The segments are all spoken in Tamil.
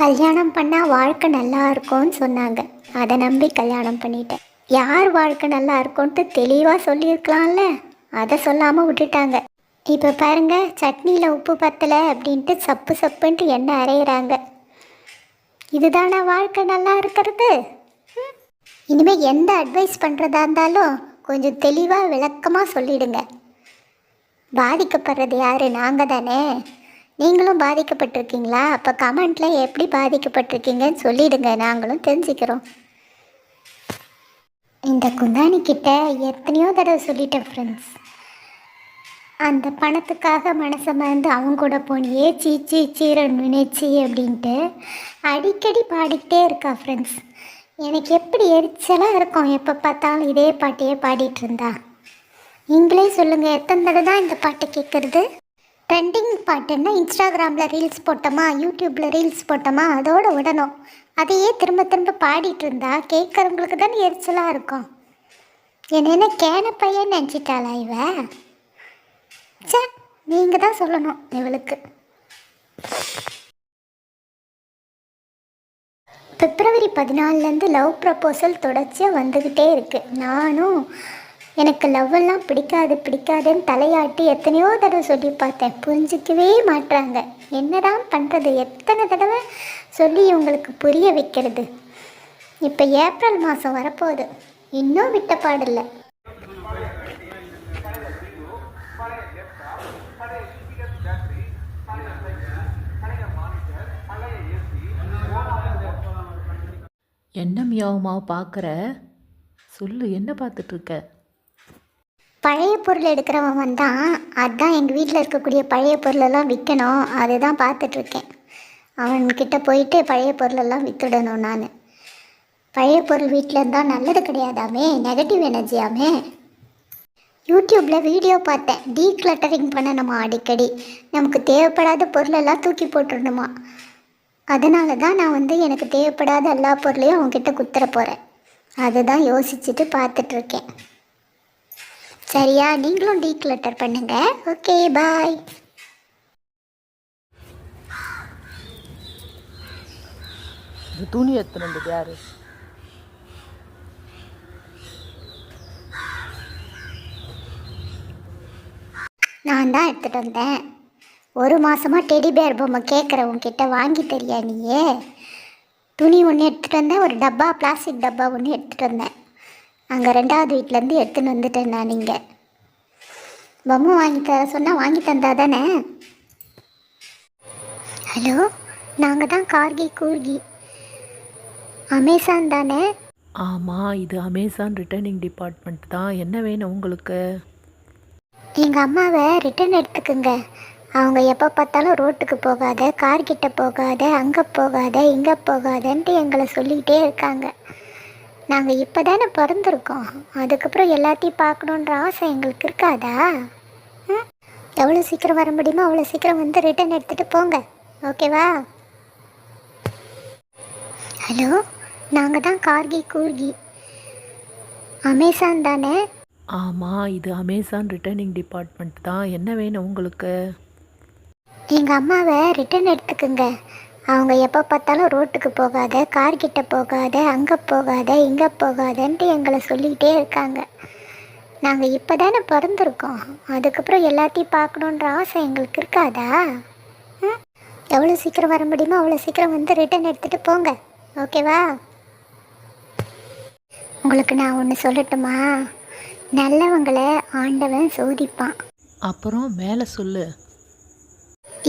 கல்யாணம் பண்ணால் வாழ்க்கை நல்லா இருக்கும்னு சொன்னாங்க. அதை நம்பி கல்யாணம் பண்ணிட்டேன். யார் வாழ்க்கை நல்லா இருக்கும்ன்ட்டு தெளிவாக சொல்லியிருக்கலாம்ல? அதை சொல்லாமல் விட்டுட்டாங்க. இப்போ பாருங்க சட்னியில் உப்பு பத்தலை அப்படின்ட்டு சப்பு சப்புன்ட்டு எண்ணெய் அரைகிறாங்க இதுதானா வாழ்க்கை நல்லா இருக்கிறது? இனிமேல் எந்த அட்வைஸ் பண்ணுறதா இருந்தாலும் கொஞ்சம் தெளிவாக விளக்கமாக சொல்லிடுங்க. பாதிக்கப்படுறது யாரு? நாங்கள் தானே நீங்களும் பாதிக்கப்பட்டிருக்கீங்களா? அப்போ கமெண்ட்டில் எப்படி பாதிக்கப்பட்டிருக்கீங்கன்னு சொல்லிடுங்க. நாங்களும் தெரிஞ்சுக்கிறோம். இந்த குந்தானிக்கிட்ட கிட்ட எத்தனையோ தடவை சொல்லிட்டேன் ஃப்ரெண்ட்ஸ் அந்த பணத்துக்காக மனசை மறந்து அவங்க கூட போனியே சீச்சி சீரன் நினைச்சி அப்படின்ட்டு அடிக்கடி பாடிக்கிட்டே இருக்கா ஃப்ரெண்ட்ஸ் எனக்கு எப்படி எரிச்சலாக இருக்கும். எப்போ பார்த்தாலும் இதே பாட்டையே பாடிட்டு இருந்தா. நீங்களே சொல்லுங்கள் எத்தனை தடவை தான் இந்த பாட்டை கேட்குறது ட்ரெண்டிங் பாட்டுன்னா இன்ஸ்டாகிராமில் ரீல்ஸ் போட்டோமா? யூடியூப்பில் ரீல்ஸ் போட்டோமா? அதோட விடணும். அதையே திரும்ப திரும்ப பாடிட்டு இருந்தா கேட்குறவங்களுக்கு தானே எரிச்சலாக இருக்கும். என்னென்ன கேன பையன் நினச்சிட்டாளா இவ? சே நீங்கள் தான் சொல்லணும் இவளுக்கு. பிப்ரவரி பதினாலுலேருந்து லவ் ப்ரப்போசல் தொடர்ச்சியாக வந்துக்கிட்டே இருக்குது நானும் எனக்கு லவ் எல்லாம் பிடிக்காது பிடிக்காதுன்னு தலையாட்டி எத்தனையோ தடவை சொல்லி பார்த்தேன். புரிஞ்சிக்கவே மாட்றாங்க. என்னதான் பண்ணுறது எத்தனை தடவை சொல்லி இவங்களுக்கு புரிய வைக்கிறது? இப்போ ஏப்ரல் மாதம் வரப்போகுது. இன்னும் விட்ட பாடில்லை. என்ன மியாவுமாவை பார்க்குற சொல்லு என்ன பார்த்துட்ருக்க பழைய பொருள் எடுக்கிறவன் வந்தான். அதுதான் எங்கள் வீட்டில் இருக்கக்கூடிய பழைய பொருளெல்லாம் விற்கணும் அதுதான் பார்த்துட்ருக்கேன். அவன்கிட்ட போயிட்டு பழைய பொருளெல்லாம் விற்றுடணும் நான். பழைய பொருள் வீட்டில் இருந்தால் நல்லது கிடையாதாமே? நெகட்டிவ் எனர்ஜியாமே யூடியூப்பில் வீடியோ பார்த்தேன். டீக்ளட்டரிங் பண்ணணுமா அடிக்கடி? நமக்கு தேவைப்படாத பொருளெல்லாம் தூக்கி போட்டுடணுமா? அதனால தான் நான் வந்து எனக்கு தேவைப்படாத எல்லா பொருளையும் அவங்ககிட்ட குத்துற போகிறேன் அதுதான் யோசிச்சுட்டு பார்த்துட்ருக்கேன். சரியா? நீங்களும் டீக்ளட்டர் பண்ணுங்க. Okay bye. இந்த துணி எடுத்துனது யாரு? நான் தான் எடுத்துகிட்டு வந்தேன். ஒரு மாதமாக டெடி பேர் பொம்மை கேட்குறவங்க கிட்ட வாங்கி தரியா நீயே? துணி ஒன்று எடுத்துகிட்டு வந்தேன் ஒரு டப்பா பிளாஸ்டிக் டப்பா ஒன்று எடுத்துகிட்டு வந்தேன். அங்கே ரெண்டாவது வீட்டிலேருந்து எடுத்துன்னு வந்துட்டேன் நான் நீங்கள் பொம்மை வாங்கி தர சொன்னால் வாங்கி தந்தா தானே? ஹலோ நாங்கள் தான் கார்கி கூர்கி. அமேசான் தானே? ஆமாம் இது அமேசான் ரிட்டர்னிங் டிபார்ட்மெண்ட் தான். என்ன வேணும் உங்களுக்கு? எங்கள் அம்மாவை ரிட்டர்ன் எடுத்துக்குங்க. அவங்க எப்போ பார்த்தாலும் ரோட்டுக்கு போகாத கார் கிட்ட போகாத அங்கே போகாத இங்கே போகாதன்ட்டு எங்களை சொல்லிக்கிட்டே இருக்காங்க. நாங்கள் இப்போ தானே பிறந்திருக்கோம். அதுக்கப்புறம் எல்லாத்தையும் பார்க்கணுன்ற ஆசை எங்களுக்கு இருக்காதா? எவ்வளோ சீக்கிரம் வர முடியுமோ அவ்வளோ சீக்கிரம் வந்து ரிட்டர்ன் எடுத்துகிட்டு போங்க. ஓகேவா ஹலோ நாங்கள் தான் கார்கி கூர்கி. அமேசான் தானே? ஆமாம் இது அமேசான் ரிட்டர்னிங் டிபார்ட்மெண்ட் தான். என்ன வேணும் உங்களுக்கு? எங்கள் அம்மாவை ரிட்டர்ன் எடுத்துக்குங்க. அவங்க எப்போ பார்த்தாலும் ரோட்டுக்கு போகாத கார் கிட்ட போகாத அங்கே போகாத இங்கே போகாதன்ட்டு எங்களை சொல்லிக்கிட்டே இருக்காங்க. நாங்கள் இப்போ தானே பிறந்திருக்கோம். அதுக்கப்புறம் எல்லாத்தையும் பார்க்கணுன்ற ஆசை எங்களுக்கு இருக்காதா? எவ்வளோ சீக்கிரம் வர முடியுமோ அவ்வளோ சீக்கிரம் வந்து ரிட்டர்ன் எடுத்துகிட்டு போங்க. ஓகேவா உங்களுக்கு நான் ஒன்று சொல்லட்டுமா? நல்லவங்களை ஆண்டவன் சோதிப்பான். அப்புறம் மேலே சொல்லு.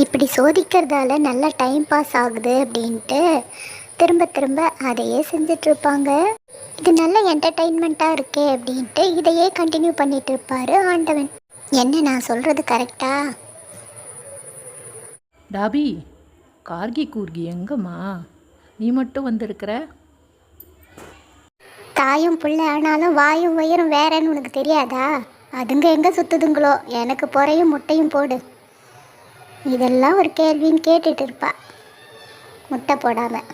இப்படி சோதிக்கிறதால நல்ல டைம் பாஸ் ஆகுது அப்படின்ட்டு திரும்ப திரும்ப அதையே செஞ்சுட்டு இருப்பாங்க இது நல்ல என்டர்டெயின்மெண்ட்டாக இருக்கே அப்படின்ட்டு இதையே கண்டினியூ பண்ணிட்டு இருப்பாரு ஆண்டவன். என்ன நான் சொல்கிறது கரெக்டா டாபி கார்கி கூர்கி எங்கம்மா? நீ மட்டும் வந்திருக்கிற? தாயும் பிள்ளை ஆனாலும் வாயும் வயிறும் வேறன்னு உனக்கு தெரியாதா? அதுங்க எங்கே சுற்றுதுங்களோ எனக்கு பொறையும் முட்டையும் போடு. இதெல்லாம் ஒரு கேள்வின்னு கேட்டுட்டு இருப்பா. முட்டை போடாமல்